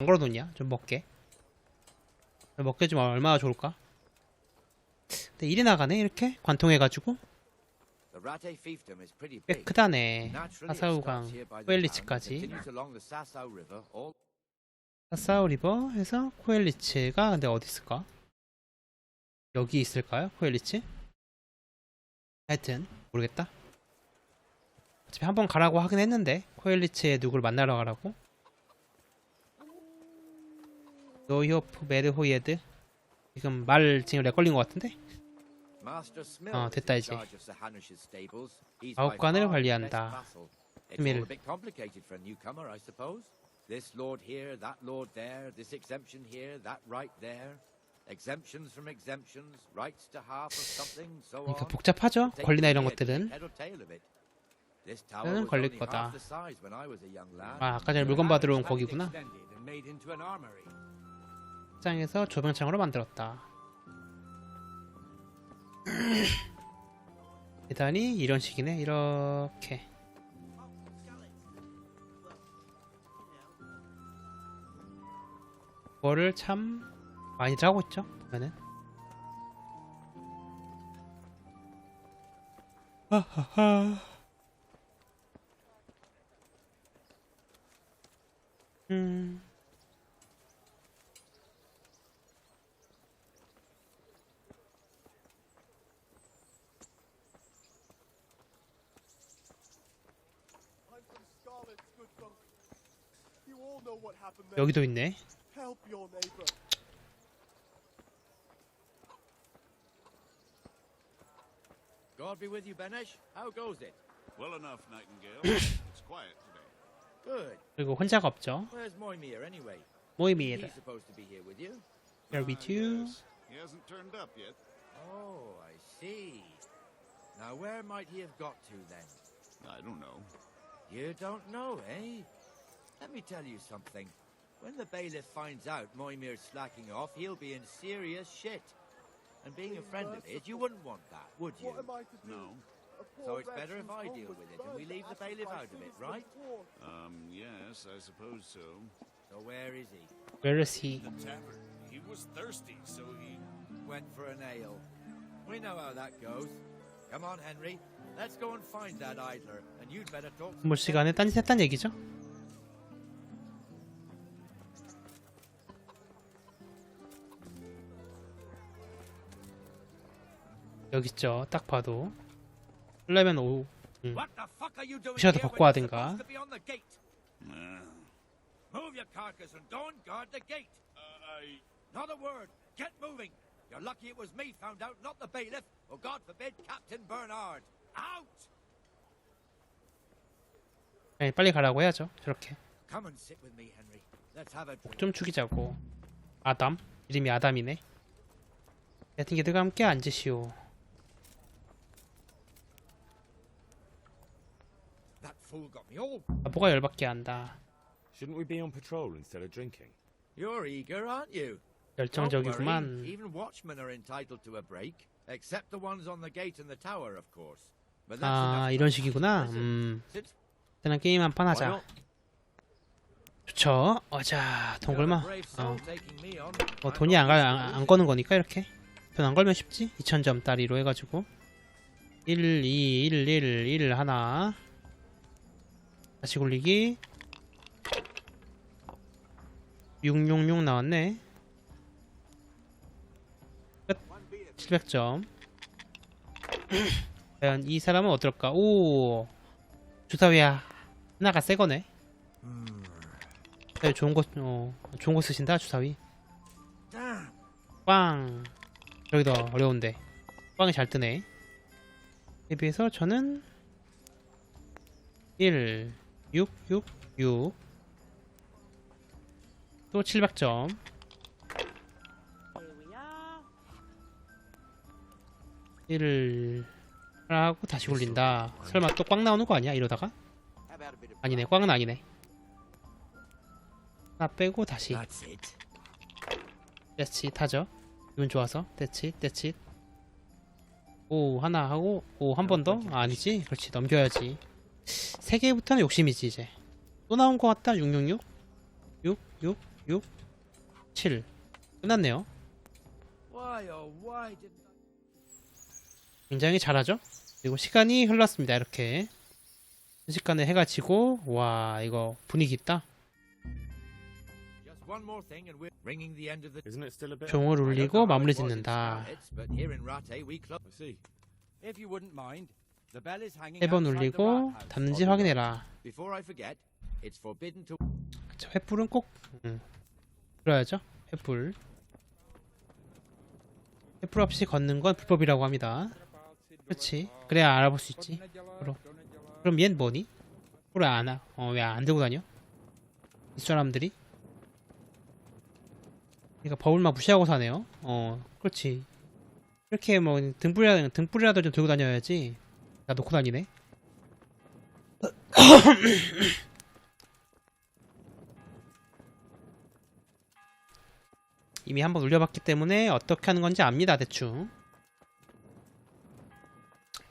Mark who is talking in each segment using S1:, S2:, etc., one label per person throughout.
S1: 안 걸어놓냐? 좀 먹게. 먹게 좀 얼마나 좋을까? 근데 일이 나가네 이렇게 관통해가지고 꽤. 크다네. 사사우강, 코엘리츠까지. 사사우 리버 해서 코엘리츠가 근데 어디 있을까? 여기 있을까요? 코엘리츠? 하여튼 모르겠다. 어차피 한 번 가라고 하긴 했는데 코엘리츠에 누굴 만나러 가라고? 노이호프 메르호예드 지금 말 지금 렉 걸린 것 같은데? 어, 됐다, 이제.
S2: charge of Sir Hanish's stables. He's
S1: 아홉
S2: by
S1: 관을
S2: far his
S1: 관리한다. 스밀.
S2: This lord here, that lord there, this exemption here, that right there. Exemptions from exemptions, rights to half of something, so
S1: 그러니까
S2: on.
S1: 복잡하죠?
S2: Take
S1: 권리나 이런 것들은
S2: was
S1: 걸릴 거다. 아 아까 전에 물건 받으러 온 거기구나 시장에서 조병창으로 만들었다. 계단이 이런 식이네 이렇게. 그거를 참 많이들 하고 있죠 보면은. 하하하. 음 여기도 있네
S3: Help your neighbor.
S2: God be with you, Benesh. How goes it?
S4: Well enough, Nightingale. it's quiet today.
S2: Good.
S1: 그리고 혼자가 없죠
S2: Where's Moimir anyway?
S1: 모이미르
S2: He's supposed to be here with you.
S1: Here we
S4: Ah,
S1: do
S4: yes. He hasn't turned up yet.
S2: Oh, I see. Now, where might he have got to then?
S4: I don't know.
S2: You don't know, eh? Let me tell you something. When the bailiff finds out Moimir's slacking off, he'll be in serious shit. And being a friend of his, you wouldn't want that, would you?
S3: What am I to do?
S4: No.
S3: A poor
S2: So it's
S3: wretch
S2: better if
S3: whose
S2: I
S3: home
S2: deal
S3: was
S2: with it and we
S3: burned
S2: leave the
S3: to
S2: bailiff
S3: sacrifice
S2: out of it,
S3: these for the
S2: right?
S3: poor.
S4: Um, yes, I suppose so.
S2: So where is he?
S1: Where is he?
S4: The tavern. He was thirsty, so he.
S2: Went for an ale. We know how that goes. Come on, Henry. Let's go and find that idler, and you'd better talk. some
S1: 물 시간에 딴짓 했단 얘기죠 여기 있죠 딱 봐도 쓰려면 오
S5: What the fuck are you doing
S1: 부셔도
S5: here when
S1: 벗고
S5: you're
S1: 하든가.
S5: supposed to be on the gate?
S4: Uh,
S5: Move your carcass and don't guard the gate.
S4: I.
S5: Not a word. Get moving. You're lucky it was me found out, not the bailiff, or God forbid, Captain Bernard. Out!
S1: 네, 빨리 가라고 해야죠 저렇게
S2: Come and sit with me, Henry. Let's have a drink.
S1: 좀 죽이자고 아담 이름이 아담이네 같은 게들과 함께 앉으시오
S2: fool got me all.
S1: 바보가 열받게 한다
S6: Shouldn't we be on patrol instead of drinking?
S2: You're eager, aren't you? Don't worry.
S1: 열정적이구만
S2: Even watchmen are entitled to a break, except the ones on the gate and the tower, of course. But that's
S1: 아
S2: enough
S1: 이런 식이구나 음
S2: sit.
S1: 일단 게임 한 판
S2: Why
S1: 하자
S2: not?
S1: 좋죠 어자 돈
S2: You're a
S1: 걸마
S2: brave
S1: 어,
S2: soul taking me on.
S1: 어
S2: I'm
S1: 돈이 안,
S2: not
S1: 가,
S2: used to
S1: 안, 안. 거는 거니까 이렇게 돈 안 걸면 쉽지 2000점 따리로 해가지고 1 2 1 1 1 하나 다시 굴리기. 666 나왔네. 끝. 700점. 과연 이 사람은 어떨까? 오! 주사위야. 하나가 새거네. 주사위 좋은 거 어, 좋은 거 쓰신다 주사위. 빵 여기도 어려운데. 빵이 잘 뜨네. 에 비해서 저는 1 6 6 6 또 700점.
S7: Here we are.
S1: 1을 하고 다시 굴린다. 설마 또 꽝 나오는 거 아니야 이러다가? 아니네 꽝은 아니네. 하나 빼고 다시. 떼치 타죠. 기분 좋아서. 떼치 떼치 오 하나 하고 오 한 번 더? 아, 아니지? 그렇지 넘겨야지 세 개부터는 욕심이지 이제 또 나온 것 같다 666 6 6 6 7 끝났네요
S2: Why, oh, why didn't I?
S1: 굉장히 잘하죠 그리고 시간이 흘렀습니다 이렇게 순식간에 해가 지고 와 이거 분위기 있다
S2: Just one more thing and we're ringing the end of the
S6: Isn't it still a bit?
S1: 종을 울리고 마무리 짓는다
S2: Scarlet's, but here in Rattay we close.
S6: I see.
S5: If you wouldn't mind, the bell is hanging
S1: 세번
S5: outside the
S1: 울리고
S5: rat house.
S1: 닿는지 확인해라 그쵸, 횃불은 꼭 음, 들어야죠 횃불 횃불 없이 걷는 건 불법이라고 합니다 그렇지 그래야 알아볼 수 있지 그럼 그럼 얜 뭐니? 횃불을 안, 하- 어, 왜 안 들고 다녀? 이 사람들이 그러니까 법을만 무시하고 사네요 어 그렇지 이렇게 뭐 등불이라, 등불이라도 좀 들고 다녀야지 나 놓고 다니네. 이미 한번 울려봤기 때문에 어떻게 하는 건지 압니다 대충.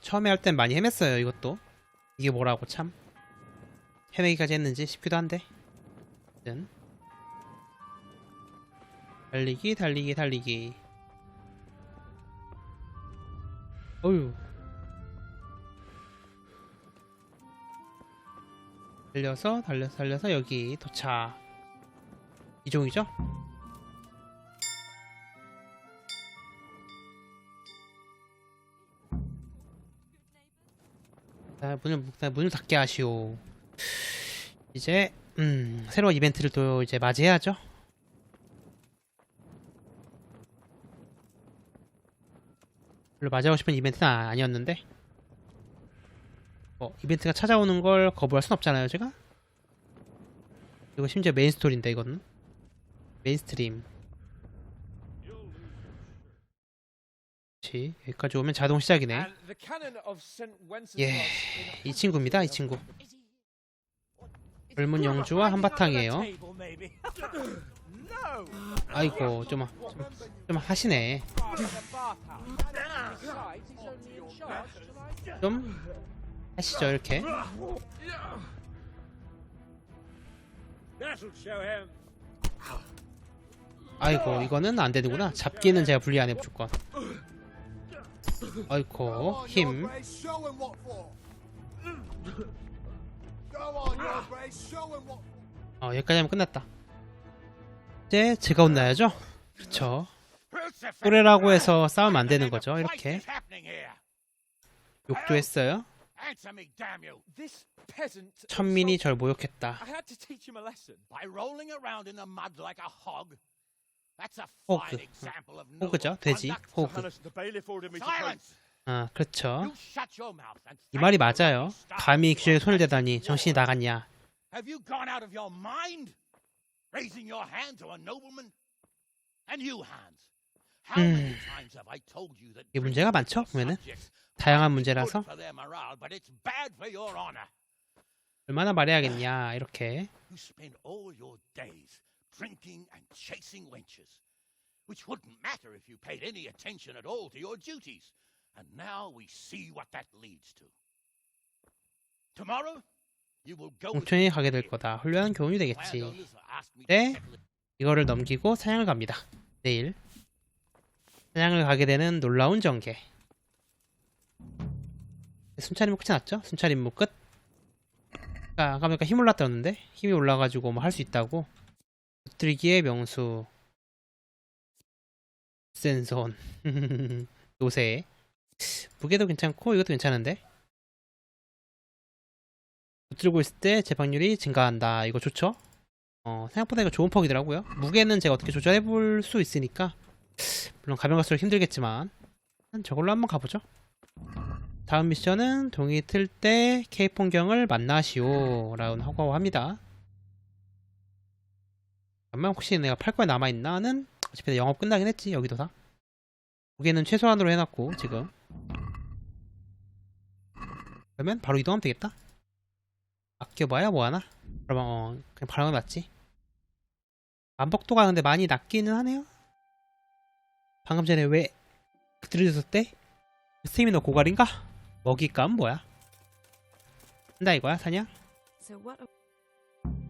S1: 처음에 할 땐 많이 헤맸어요 이것도. 이게 뭐라고 참. 헤매기까지 했는지 싶기도 한데. 아무튼. 달리기 달리기 달리기. 어휴 달려서 달려서 달려서 여기 도착 이종이죠? 자, 문을 자, 문을 닫게 하시오. 이제 음, 새로운 이벤트를 또 이제 맞이해야죠. 별로 맞이하고 싶은 이벤트는 아- 아니었는데. 뭐 이벤트가 찾아오는 걸 거부할 순 없잖아요, 제가. 이거 심지어 메인 스토리인데 이거는 메인스트림. 그렇지. 여기까지 오면 자동 시작이네. 예, 이 친구입니다, 이 친구. 젊은 영주와 한바탕이에요. 아이고, 좀, 좀, 좀 하시네. 좀 하시죠, 이렇게. 아이고, 이거는 안 되는구나. 잡기는 제가 불리하네, 무조건. 아이고, 힘. 어, 여기까지 하면 끝났다. 이제 제가 혼나야죠? 그렇죠. 또래라고 해서 싸우면 안 되는 거죠, 이렇게. 욕도 했어요.
S5: Answer me, damn you!
S7: This peasant.
S1: 천민이 절 모욕했다.
S7: I had to teach him a lesson.
S5: By rolling around in the mud like a hog? That's a
S1: 호그.
S5: fine example of noble
S1: 호그죠, 돼지. 호그. 아, 그렇죠.
S5: You shut your mouth and
S1: 이 말이 맞아요. 감히 규제에 손을
S5: your
S1: 대다니 정신이 나갔냐.
S5: Have you gone out of your mind? Raising your hand to a nobleman? And you, Hans? How many times have I told you that
S1: 이게 문제가 많죠, 보면은. 다양한 문제라서. 얼마나 말해야겠냐, 이렇게.
S5: Which wouldn't matter if you paid any attention at all to your duties. And now we see what that leads to. Tomorrow, you will go
S1: 공천이 가게 될 거다. 훌륭한 교훈이 되겠지. 네. 이거를 넘기고 사냥을 갑니다. 내일. 사냥을 가게 되는 놀라운 전개. 순찰 임무 끝이 났죠? 순찰 임무 끝. 아, 아까 보니까 힘 올랐다는데 힘이 올라가지고 뭐 할 수 있다고. 붙들기의 명수. 센손. 요새. 무게도 괜찮고 이것도 괜찮은데. 붙들고 있을 때 재방률이 증가한다. 이거 좋죠? 어, 생각보다 이거 좋은 퍽이더라고요. 무게는 제가 어떻게 조절해 볼 수 있으니까. 물론 가면 갈수록 힘들겠지만. 한 저걸로 한번 가보죠. 다음 미션은 동이 틀 때 K 풍경을 만나시오. 라고 하고 합니다. 그러면 혹시 내가 팔 거에 남아있나는 어차피 영업 끝나긴 했지. 여기도 다. 무게는 최소한으로 해놨고, 지금. 그러면 바로 이동하면 되겠다. 아껴봐야 뭐하나? 그러면 어, 그냥 바로 낫지. 만복도가 근데 많이 낮기는 하네요. 방금 전에 왜 들으셨을 때 스테미너 고갈인가? 먹잇감 뭐야? 한다 이거야 사냥?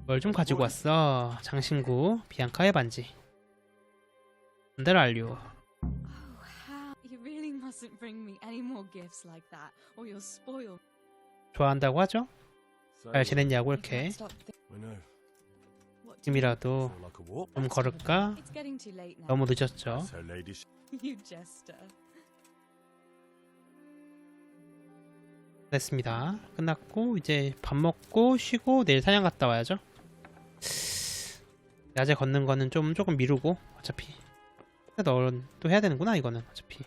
S1: 뭘 좀 가지고 왔어 장신구 비앙카의 반지
S8: Oh, you'll spoil.
S1: 좋아한다고 하죠? 잘 지냈냐고 이렇게 지금이라도. 좀 걸을까? 너무 늦었죠 됐습니다. 끝났고 이제 밥 먹고 쉬고 내일 사냥 갔다 와야죠. 낮에 걷는 거는 좀 조금 미루고 어차피 너, 또 해야 되는구나 이거는 어차피.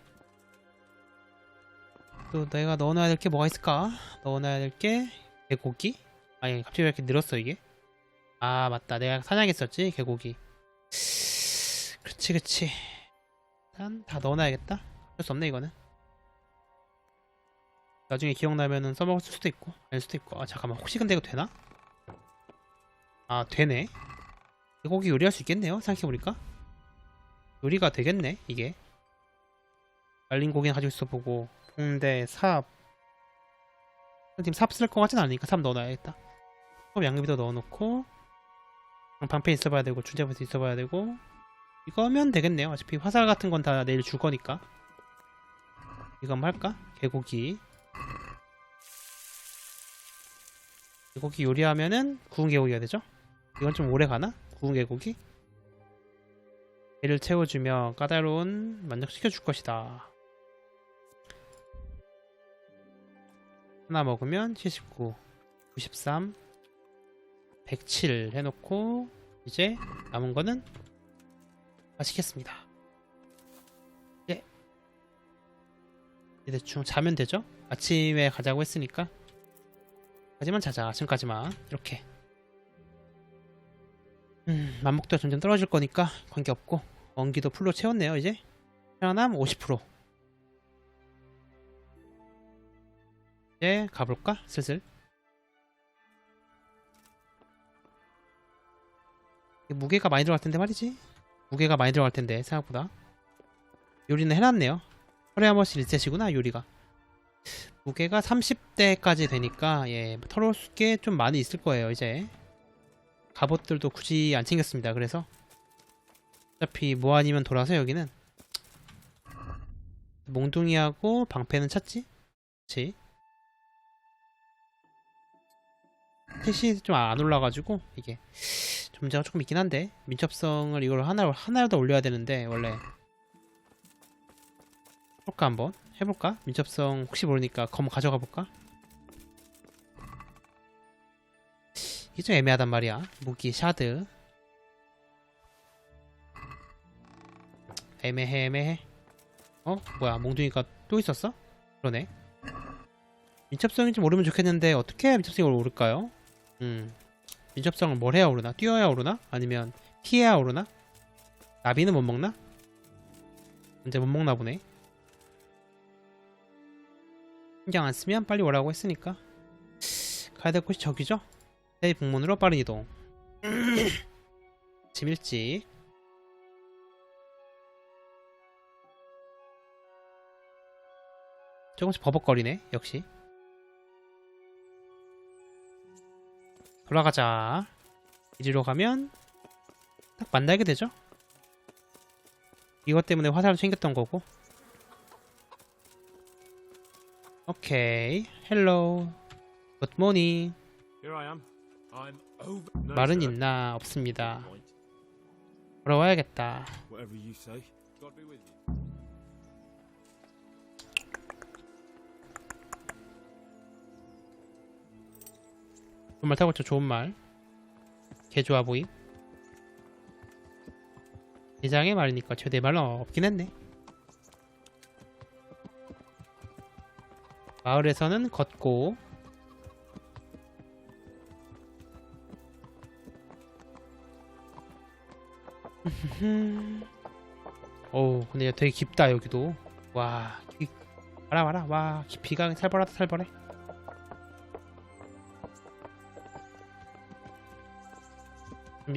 S1: 또 내가 넣어놔야 될 게 뭐가 있을까? 넣어놔야 될 게 개고기? 아니 갑자기 왜 이렇게 늘었어 이게? 아 맞다. 내가 사냥했었지 개고기. 그치 그치. 일단 다 넣어놔야겠다. 어쩔 수 없네 이거는 나중에 기억나면은 써먹을 수도 있고 아닐 수도 있고. 아 잠깐만. 혹시 근데 이거 되나? 아 되네. 개고기 요리할 수 있겠네요 생각해보니까. 요리가 되겠네 이게. 말린 고기는 가지고 있어 보고. 붕대 삽. 지금 삽 쓸 것 같진 않으니까 삽 넣어놔야겠다. 또 양귀비도 넣어놓고 방패 있어봐야 되고 주제부터 있어봐야 되고. 이거면 되겠네요. 어차피 화살 같은 건 다 내일 줄 거니까. 이거 한번 할까? 개고기 개고기 요리하면은 구운 개고기가 되죠? 이건 좀 오래 가나? 구운 개고기? 배를 채워주며 까다로운 만족시켜 줄 것이다. 하나 먹으면 79, 93, 107 해놓고 이제 남은 거는 맛있겠습니다. 예. 대충 자면 되죠? 아침에 가자고 했으니까. 까지만 자자 아침까지만. 이렇게. 음 맘먹도 점점 떨어질 거니까 관계없고 원기도 풀로 채웠네요 이제. 편안함 50% 이제 가볼까? 슬슬. 무게가 많이 들어갈 텐데 말이지. 무게가 많이 들어갈 텐데 생각보다. 요리는 해놨네요. 하루에 한 번씩 리셋이구나 요리가 무게가 30대까지 되니까 예 털어올 게 좀 많이 있을 거예요 이제. 갑옷들도 굳이 안 챙겼습니다. 그래서 어차피 뭐 아니면 돌아서 여기는 몽둥이하고 방패는 찾지? 그치? 셋이 좀 안 올라가지고 이게 문제가 조금 있긴 한데 민첩성을 이걸 하나 하나라도 올려야 되는데 원래. 해볼까 한번 해볼까 민첩성 혹시 모르니까 검 가져가 볼까 이게 좀 애매하단 말이야 무기 샤드 애매해 애매해 어 뭐야 몽둥이가 또 있었어 그러네 민첩성이 좀 오르면 좋겠는데 어떻게 민첩성이 오를까요 음 민첩성을 뭘 해야 오르나? 뛰어야 오르나? 아니면 피해야 오르나? 나비는 못 먹나? 이제 못 먹나 보네. 신경 안 쓰면 빨리 오라고 했으니까 가야 될 곳이 저기죠? 새 북문으로 빠른 이동. 아침 일찍 조금씩 버벅거리네 역시 돌아가자. 이리로 가면 딱 만나게 되죠. 이것 때문에 화살을 챙겼던 거고. 오케이. 헬로. 굿모닝.
S6: Here I am. I'm over. No,
S1: 말은. 있나 없습니다.
S6: Point.
S1: 걸어와야겠다.
S6: Whatever you say. God be with you.
S1: 좋은 말 타고 있죠. 좋은 말. 개 좋아 보임. 대장의 말이니까 최대 말은 없긴 했네. 마을에서는 걷고 어우 근데 되게 깊다 여기도. 와 깊이 와라 와라. 와 깊이가 살벌하다 살벌해.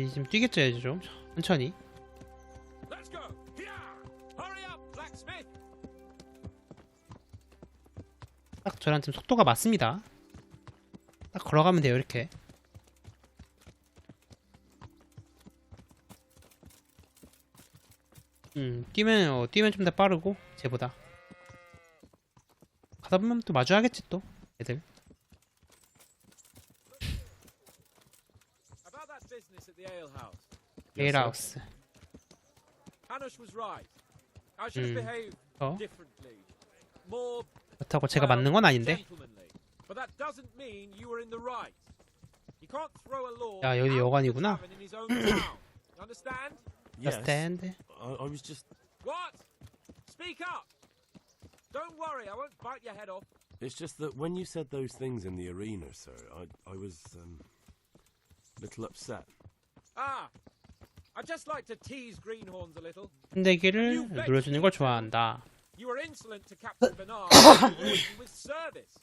S1: 지금 뛰겠죠 이제 좀. 천천히 딱 저랑 지금 속도가 맞습니다. 딱 걸어가면 돼요 이렇게. 음 뛰면 어, 뛰면 좀 더 빠르고 쟤보다. 가다 보면 또 마주하겠지 또 애들. 에일하우스
S4: 음.
S1: 어? 그렇다고 제가 맞는 건 아닌데. 야, 여기 여관이구나.
S4: Understand?
S6: I was just.
S4: What? Speak up. Don't worry, I won't bite your head off.
S6: It's just that when you said those things in the arena, sir, I, I was um, a little upset.
S4: Ah, I just like to tease greenhorns a little.
S1: 흔들기를 눌러주는 걸 좋아한다.
S4: You were insolent to Captain Bernard and avoided me with service.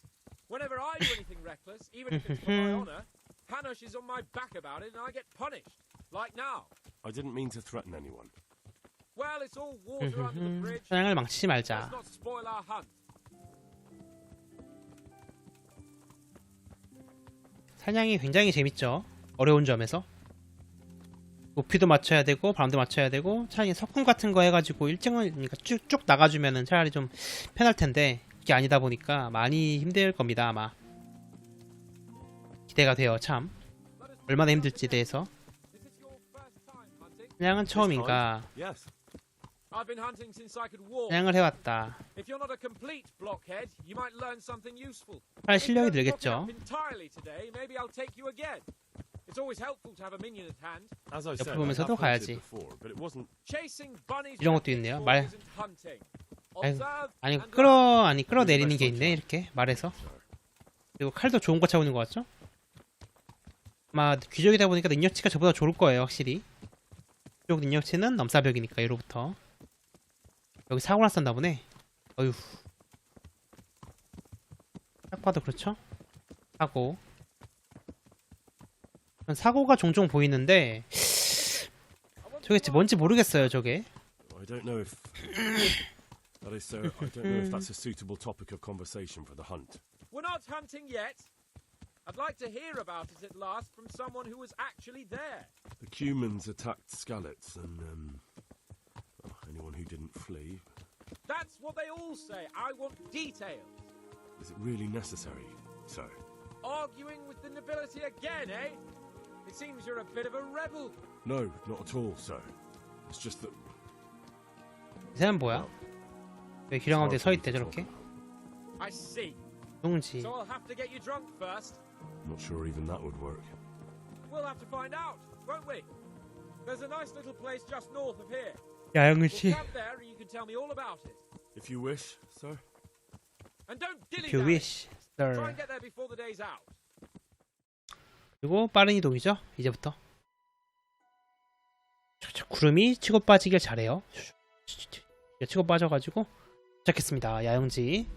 S4: Whenever I do anything reckless, even if it's for my honour, Hanush is on my back about it and I get punished. Like now.
S6: I didn't mean to threaten anyone.
S4: Well, it's all water under the bridge.
S1: 사냥을 망치지
S4: Let's
S1: 말자.
S4: not spoil our hunt.
S1: 사냥이 굉장히 재밌죠. 어려운 점에서. 높이도 맞춰야 되고 바람도 맞춰야 되고 차라리 석궁 같은 거 해가지고 일정을 그러니까 쭉쭉 나가주면은 차라리 좀 편할 텐데 그게 아니다 보니까 많이 힘들 겁니다 아마. 기대가 돼요 참. 얼마나 힘들지에 대해서. 사냥은 처음인가. 사냥을 해왔다.
S4: You
S1: 실력이 늘겠죠.
S4: It's always helpful to have a minion at hand.
S6: As I
S1: 옆에
S6: said, I
S1: 보면서도
S6: have
S1: 가야지.
S6: hunted before, but it wasn't.
S4: Chasing bunnies
S1: 이런 것도 있네요. 말-
S4: isn't hunting.
S1: 아니,
S4: Observe
S1: 아니
S4: and
S1: 끌어 아니 끌어내리는 게 있네 이렇게 말해서. 그리고 칼도 좋은 거 차고 있는 것 같죠? 아마 귀족이다 보니까 능력치가 저보다 좋을 거예요 확실히. 귀족 능력치는 넘사벽이니까 예로부터. 여기 사고 났었나 보네. 어휴. 딱 봐도 그렇죠? 사고. 전 사고가 종종 보이는데 저게 뭔지 모르겠어요 저게.
S6: I don't know if. that is, sir, I don't know if that's a suitable topic of conversation for the hunt.
S4: We're not hunting yet. I'd like to hear about it at last from someone who was actually there.
S6: The Cumans attacked Skallets, and um, well, anyone who didn't flee.
S4: That's what they all say. I want details.
S6: Is it really necessary, sir?
S4: Arguing with the nobility again, eh? It seems you're a bit of a rebel.
S6: No, not at all, sir. It's just that.
S1: 이 사람 뭐야? 왜 길 가운데
S6: it's
S1: 서
S6: hard
S1: 있대
S6: for me to
S1: 저렇게?
S6: talk about.
S4: I see.
S1: 동지.
S4: So I'll have to get you drunk first.
S6: Not sure even that would work.
S4: We'll have to find out, won't we? There's a nice little place just north of here.
S1: 야영치.
S4: We'll camp there and you can tell me all about it.
S6: If you wish, sir.
S4: And don't dilly
S1: If you wish,
S4: Try
S1: sir.
S4: and get there before the day's out.
S1: 그리고 빠른 이동이죠. 이제부터. 구름이 치고 빠지길 잘해요. 치고 빠져가지고 시작했습니다. 야영지.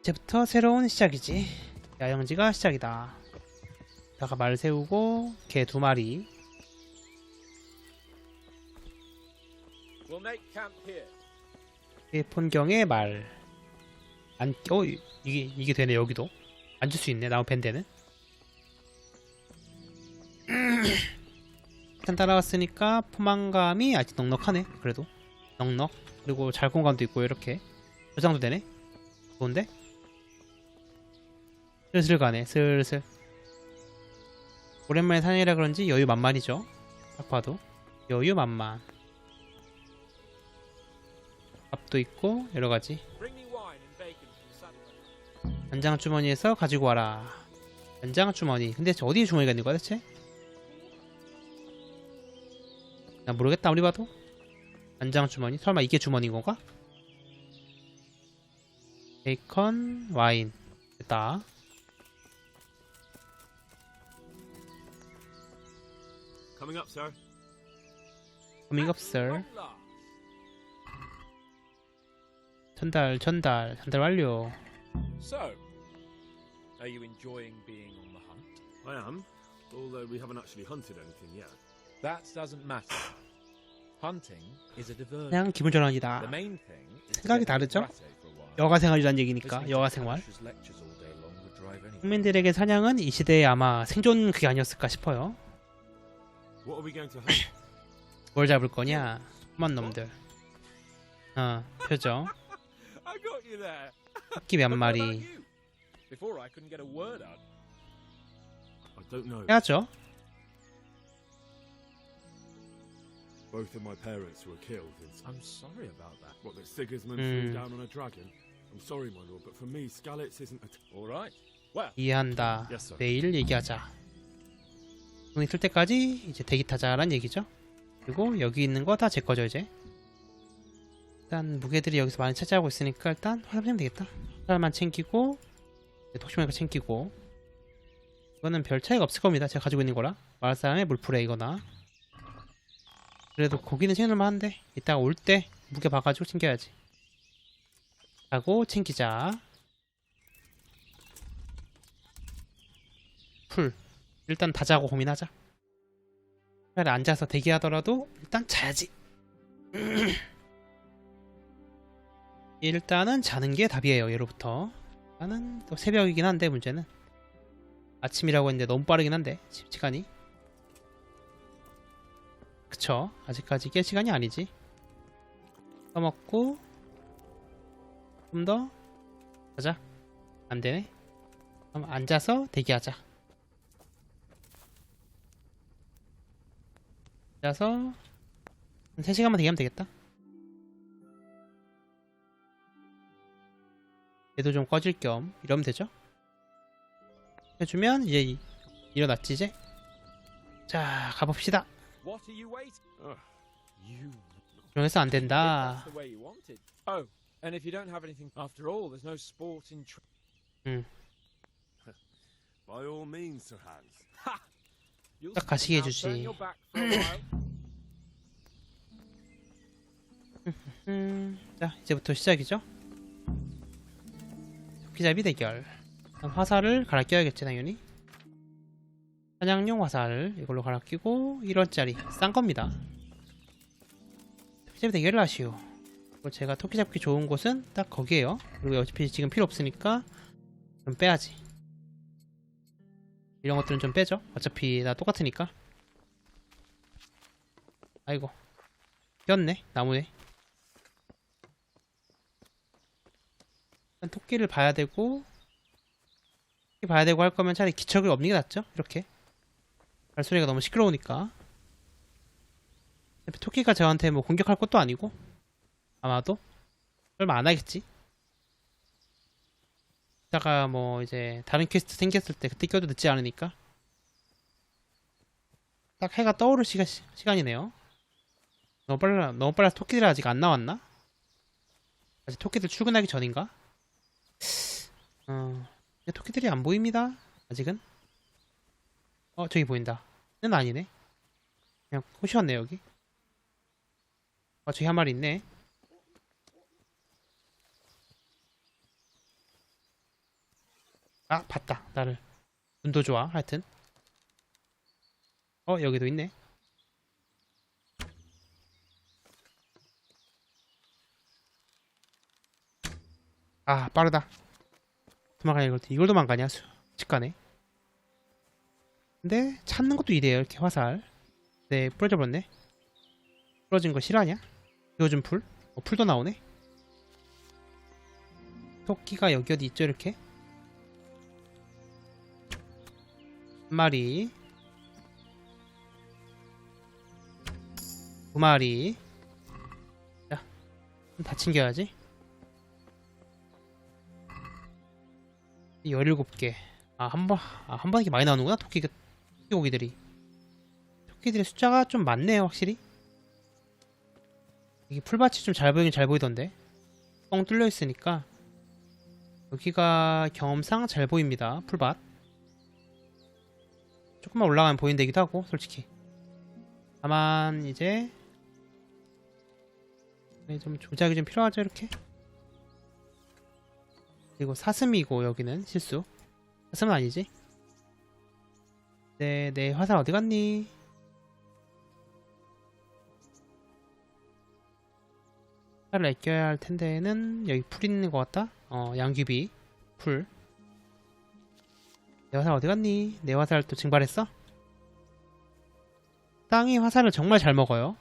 S1: 이제부터 새로운 시작이지. 야영지가 시작이다. 다가 말 세우고 개 두 마리. 개 폰경의 말. 안, 어, 이- 이게 이게 되네 여기도. 앉을 수 있네 나무 밴드는. 일단 따라왔으니까 포만감이 아직 넉넉하네. 그래도 넉넉. 그리고 잘 공간도 있고 이렇게 저장도 되네. 좋은데? 슬슬 가네. 슬슬. 오랜만에 사냥이라 그런지 여유 만만이죠. 딱 봐도 여유 만만. 밥도 있고 여러 가지. 연장 주머니에서 가지고 와라. 연장 주머니. 근데 저 어디에 주머니가 있는 거야 대체? 난 모르겠다 아무리 봐도. 연장 주머니. 설마 이게 주머니인 건가? 베이컨, 와인. 됐다.
S6: Coming up, sir.
S1: 썰.
S4: Long last.
S1: 전달, 전달, 전달 완료.
S7: So, are you enjoying being on the hunt?
S6: I am, although we haven't actually hunted anything yet.
S7: That doesn't matter. Hunting is a diversion.
S1: 그냥 기분 전환이다.
S7: The main thing is to
S1: 생각이 다르죠?
S7: Grate for a while.
S1: 여가 생활이란 얘기니까 여가 생활. 국민들에게 사냥은 이 시대에 아마 생존 그게 아니었을까 싶어요.
S6: What are we going to hunt?
S1: 뭘 잡을 거냐? 그만 놈들. 어, 표정.
S4: I got you there.
S1: 토끼 몇 마리. 해야죠.
S6: Both of my parents were killed in
S4: I'm sorry about that.
S6: what that Sigismund
S1: Hmm.
S6: threw down on a dragon. I'm sorry, my lord, but for me, Skalitz isn't a. T-
S4: All right. Well,
S1: 이해한다.
S6: Yes, sir.
S1: 내일 얘기하자. 돈 있을 때까지 이제 대기 타자란 얘기죠. 그리고 여기 있는 거 다 제 거죠 이제. 일단 무게들이 여기서 많이 차지하고 있으니까 일단 화살 챙면 되겠다. 화살만 챙기고 독심하니까 챙기고 이거는 별 차이가 없을 겁니다. 제가 가지고 있는 거라 마을 사람의 물풀에 이거나 그래도 고기는 챙길만 한데 이따가 올 때 무게 봐가지고 챙겨야지. 하고 챙기자. 풀 일단 다 자고 고민하자 차라리 앉아서 대기하더라도 일단 자야지 일단은 자는 게 답이에요 예로부터. 나는 또 새벽이긴 한데 문제는. 아침이라고 했는데 너무 빠르긴 한데 시- 시간이. 그쵸? 아직까지 깰 시간이 아니지. 써먹고 좀더 자자. 안 되네. 그럼 앉아서 대기하자. 앉아서 한 3시간만 대기하면 되겠다 얘도 좀 꺼질 겸 이러면 되죠 해주면 이제 이- 일어났지 이제 자 가봅시다
S4: what are you waiting?
S6: Ugh.
S4: You.
S1: 이러면서 안 된다.
S4: Oh. You'll
S1: 딱 가시게 해주지. 음, 자 이제부터 시작이죠 토끼잡이 대결. 화살을 갈아 껴야겠지 당연히? 사냥용 화살 이걸로 갈아 끼고 1원짜리. 싼 겁니다. 토끼잡이 대결을 하시오. 그리고 제가 토끼 잡기 좋은 곳은 딱 거기에요. 그리고 어차피 지금 필요 없으니까 좀 빼야지. 이런 것들은 좀 빼죠. 어차피 다 똑같으니까. 아이고. 꼈네 나무에 일단 토끼를 봐야 되고 토끼 봐야 되고 할 거면 차라리 기척을 없는 게 낫죠? 이렇게. 발소리가 너무 시끄러우니까. 토끼가 저한테 뭐 공격할 것도 아니고 아마도. 설마 안 하겠지. 이따가 뭐 이제 다른 퀘스트 생겼을 때 그때 껴도 늦지 않으니까. 딱 해가 떠오를 시간, 시간이네요. 너무 빨라 너무 빨라서 토끼들이 아직 안 나왔나? 아직 토끼들 출근하기 전인가? 어, 토끼들이 안 보입니다. 아직은. 어, 저기 보인다. 는 아니네. 그냥 꼬셨네 여기. 어, 저기 한 마리 있네. 아, 봤다. 나를. 눈도 좋아. 하여튼. 어, 여기도 있네. 아, 빠르다. 도망가야 이걸 이걸 도망가냐 수 직관에? 근데 찾는 것도 이래요 이렇게 화살. 네 부러져 버렸네. 부러진 거 실화냐? 요즘 풀? 어, 풀도 나오네. 토끼가 여기 어디 있죠 이렇게? 한 마리. 두 마리. 자 다 챙겨야지 17개. 아, 한 번, 아, 한 번에 이렇게 많이 나오는구나, 토끼, 토끼 고기들이. 토끼들의 숫자가 좀 많네요, 확실히. 이게 풀밭이 좀 잘 보이긴 잘 보이던데. 뻥 뚫려 있으니까. 여기가 경험상 잘 보입니다, 풀밭. 조금만 올라가면 보인다기도 하고, 솔직히. 다만, 이제. 네, 좀 조작이 좀 필요하죠, 이렇게. 그리고 사슴이고 여기는 실수 사슴은 아니지 네, 내 화살 어디 갔니? 화살을 아껴야 할 텐데는 여기 풀 있는 것 같다? 어, 양귀비 풀. 내 화살 어디 갔니? 내 화살 또 증발했어? 땅이 화살을 정말 잘 먹어요.